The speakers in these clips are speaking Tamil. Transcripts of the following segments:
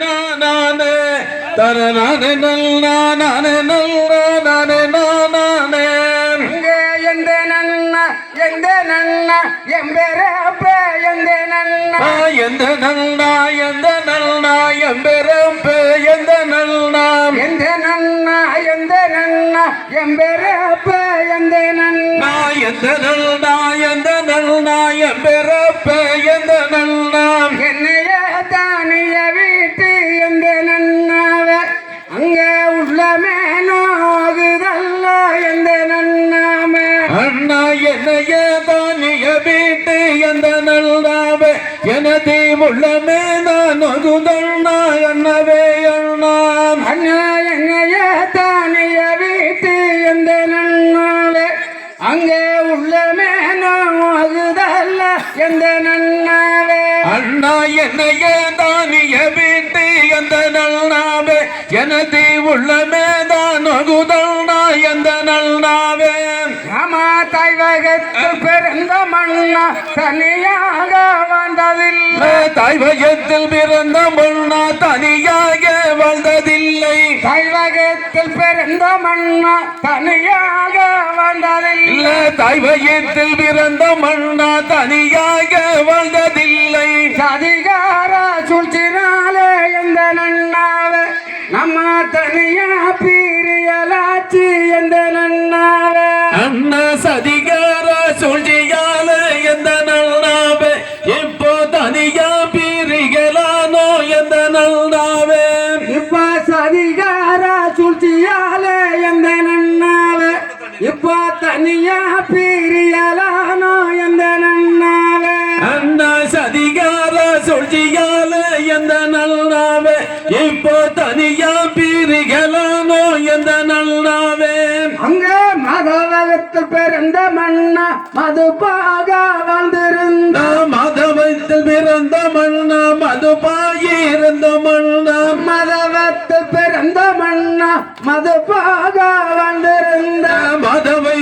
நானே தர நானே நல் நானே நல் நானே நானே. எந்த நன்னா எந்த நன்னா எம்பெரப்ப எந்த நன்னா. எந்த நன்னா எந்த நன்னா எம்பெரப்ப எந்த நன்னா நான் எந்த நல்னா எந்த நல்னா எம்பெரும்பு எந்த நல்னாம் என்னைய தானிய வீட்டு எந்த நன்னாவ அங்க உள்ளமே நோகுதல்ல எந்த நன்னாம? அண்ணா என்னைய தானிய வீட்டு எந்த நல்னாவே எனது உள்ளமே நான் ஒகுதண்ணா அண்ணவே அண்ணாம். அண்ணா என்னைய தானிய வீட்டு எந்த நன்னாவ அங்கே உள்ளமே நோகுதல்ல எந்த நன்னாவே அண்ணா என்னைய தானிய வீட்டு எனது உள்ளமே தான் ஒகுதண்ணா எந்த நல்னாவே ராமா தாய்வகத்தில் பிறந்த மண்ணா தனியாக வந்ததில்லை. தாய்வயத்தில் பிறந்த மண்ணா தனியாக வாழ்ந்ததில்லை. தாய்வகத்தில் பிறந்த மண்ணா தனியாக வந்ததில்லை. இல்ல தாய்வயத்தில் பிறந்த மண்ணா தனியாக வாழ்ந்ததில்லை. சதிகார சூழ்ச்சினாலே பீரியலாச்சி எந்த நன்னாவ? அண்ணா சதிகார சூழ்ச்சியால எந்த நல்லாவே இப்போ தனியா பீரிகளானோ எந்த நல்லாவே இப்ப சதிகார சூழ்ச்சியாலே எந்த நன்னாவ? இப்ப தனியா பீரியலானோ எந்த நன்னாவ? அண்ணா சதிகார சூழ்ச்சியால எந்த நல்லாவே? இப்போ தனியா பீரிகளானோ எந்த நல்லாவே? அங்க மதவகத்தில் பிறந்த மண்ணா மதுபாக வந்திருந்த நாம் மதவத்தில் பிறந்த மண்ணா மதுபாயிருந்த மண்ணா மதவத்தில் பிறந்த மண்ணா மதுபாக வந்திருந்த மதவைத்தில்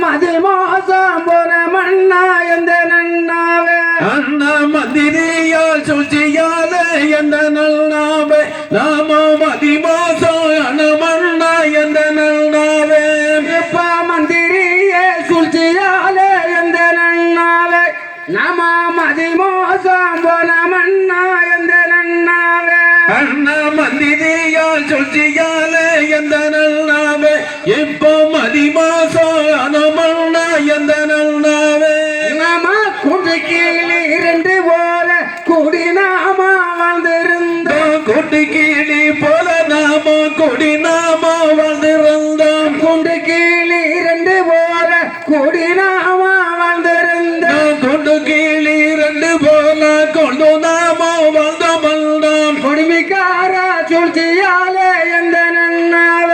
மதி மோசம் போன மண்ணா எந்த நன்னாவே அண்ணா மந்திரியால் சூழ்ச்சியால எந்த நல்நாவே? நாம மதிமாசம் அனமண்ணா எந்த நல்நாவே இப்ப மந்திரிய சூழ்ச்சியால எந்த நன்னாவே நாம மதி மோசம் போன மண்ணா எந்த நன்னாவே அண்ணா மந்திரியால் சூழ்ச்சியால எந்த நல்நாவே? இப்போ மதிமாசம் கீழி இரண்டு போல கூடி நாம வந்திருந்தோம் கொண்டு கீழி ரெண்டு போல கொண்டு நாம வாழ்ந்த மல்லம் கொடுமைக்கார சூழ்ச்சியால எந்த நன்னாவ?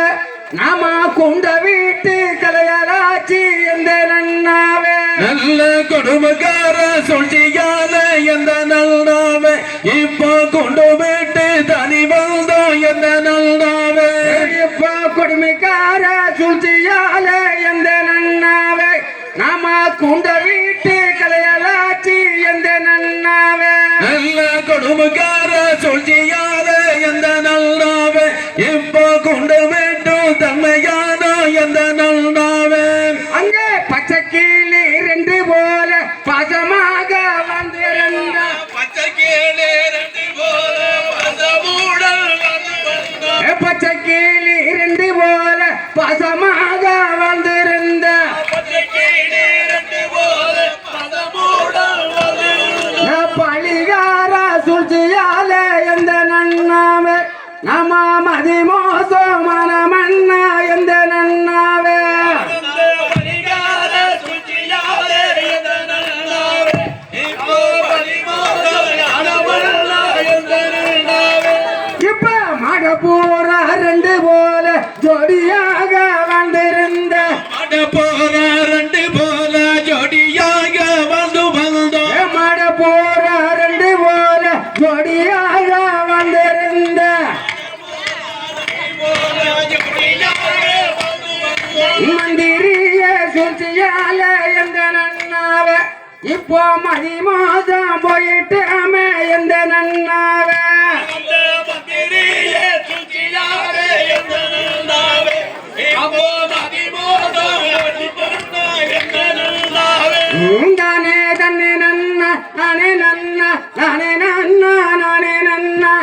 நாம குண்ட வீட்டு கலையராட்சி எந்த நன்னாவே? நல்ல கொடுமைக்கார சூழ்ச்சியால எந்த நல்லாவே? இப்போ நல்ல கொடுமைக்கார மதி மோசமான மன்னா எந்த நன்னாவே? அந்த இப்ப பூரா ரெண்டு போல ஜோடியாக வந்திருந்த. அட போல சூழ்ச்சியால எந்த நன்னாவ? இப்போ மதி மாதம் போயிட்டாமே எந்த நன்னாவ? தானே தன்னே நன்னா நானே நன்னா நானே நன்னா நானே நன்னா.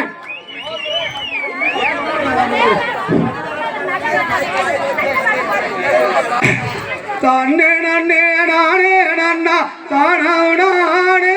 தன்னே நன்னே நானே நன்னா தானே நானே.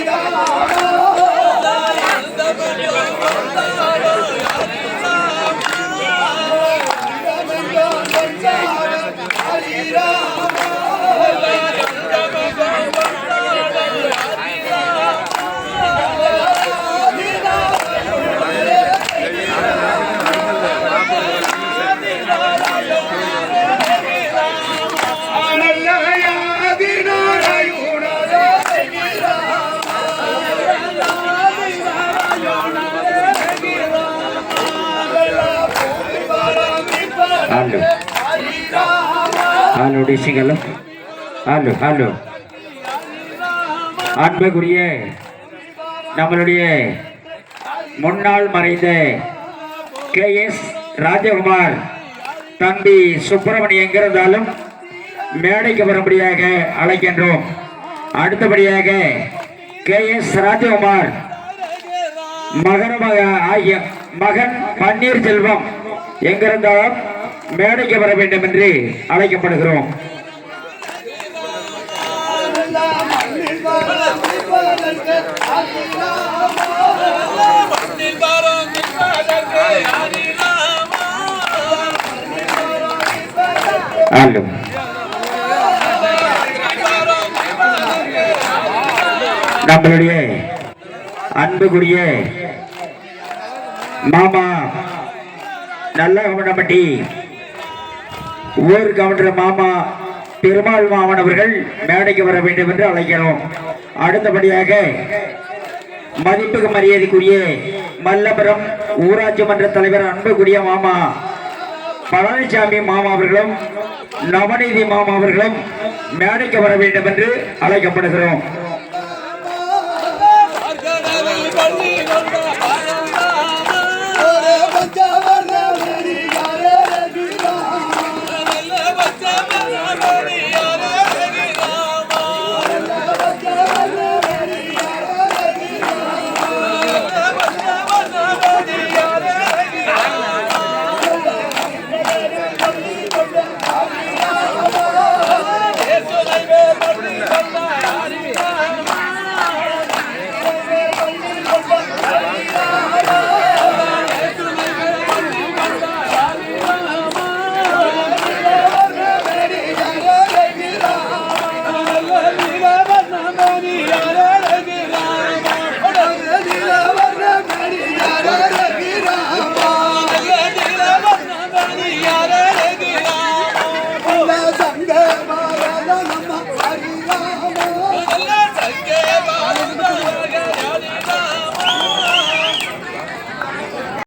나 Halo டிசிங்களும் ஹலோ ஹலோ. அன்புக்குரிய நம்மளுடைய முன்னாள் மறைந்த கே எஸ் ராஜகுமார் தம்பி சுப்பிரமணி எங்கிருந்தாலும் மேடைக்கு வரும்படியாக அழைக்கின்றோம். அடுத்தபடியாக கே எஸ் ராஜகுமார் மகனமாக ஆகிய மகன் பன்னீர்செல்வம் எங்கிருந்தாலும் மேடைக்கு வர வேண்டும் என்று அழைக்கப்படுகிறோம். ஆண்டும் நம்மளுடைய அன்புக்குரிய மாமா நல்ல கவனப்பட்டி ஊர் கவுண்டர் மாமா பெருமாள் மாமன் அவர்கள் மேடைக்கு வர வேண்டும் என்று அழைக்கிறோம். அடுத்தபடியாக மதிப்புக்கு மரியாதைக்குரிய மல்லபுரம் ஊராட்சி மன்ற தலைவர் அன்புக்குரிய மாமா பழனிசாமி மாமா அவர்களும் நவநீதி மாமா அவர்களும் மேடைக்கு வர வேண்டும் என்று அழைக்கப்படுகிறோம்.